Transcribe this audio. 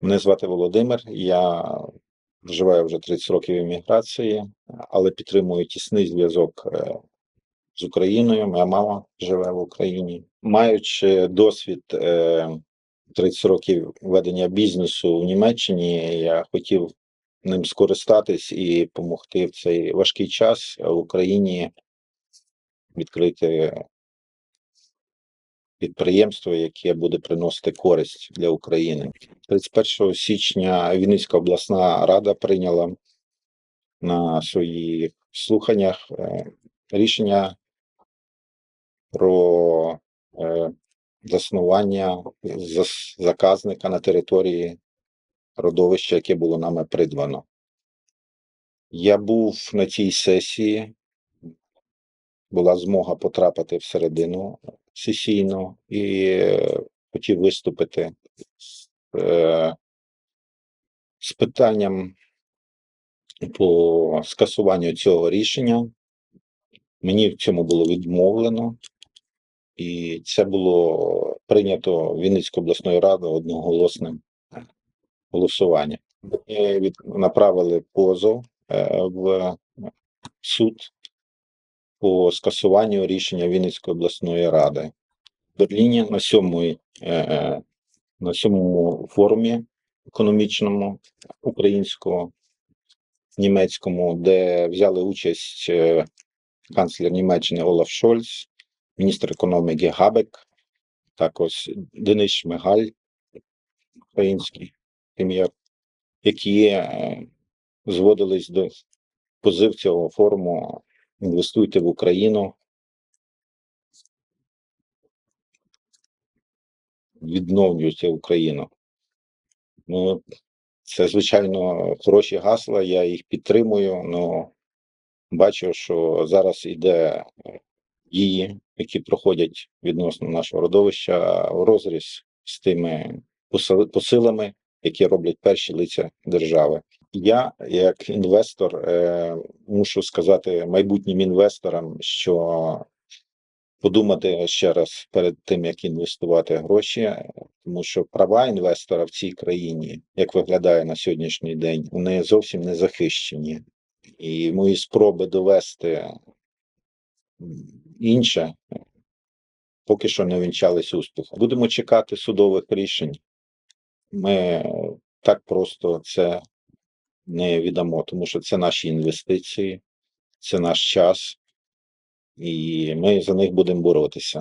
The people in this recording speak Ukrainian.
Мене звати Володимир. Я вживаю вже 30 років еміграції, але підтримую тісний зв'язок е, з Україною. Моя мама живе в Україні. Маючи досвід е, 30 років ведення бізнесу в Німеччині, я хотів ним скористатись і допомогти в цей важкий час в Україні відкрити підприємство, яке буде приносити користь для України. 31 січня Вінницька обласна рада прийняла на своїх слуханнях е, рішення про е, заснування заказника на території родовища, яке було нами придбано. Я був на цій сесії, була змога потрапити всередину сесійну і е, хотів виступити е, з питанням по скасуванню цього рішення. Мені в цьому було відмовлено, і це було прийнято Вінницькою обласною радою одноголосним голосуванням. Ми направили позов е, в суд по скасуванню рішення Вінницької обласної ради. В Берліні на сьомій е, на сьомому форумі економічному українського німецькому, де взяли участь е, канцлер Німеччини Олаф Шольц, міністр економіки Габек, також Денис Шмигаль, український прем'єр, які е, зводились до позив цього форуму інвестуйте в Україну. Відновлюйте Україну. Ну, це, звичайно, хороші гасла, я їх підтримую, але бачу, що зараз іде е, дії, які проходять відносно нашого родовища в розріз з тими посилами, які роблять перші лиця держави. Я, як інвестор, е, мушу сказати майбутнім інвесторам, що подумати ще раз перед тим, як інвестувати гроші, тому що права інвестора в цій країні, як виглядає на сьогоднішній день, вони зовсім не захищені. І мої спроби довести інше поки що не вінчались успіхом. Будемо чекати судових рішень. Ми так просто це не віддамо, тому що це наші інвестиції, це наш час, і ми за них будемо боротися.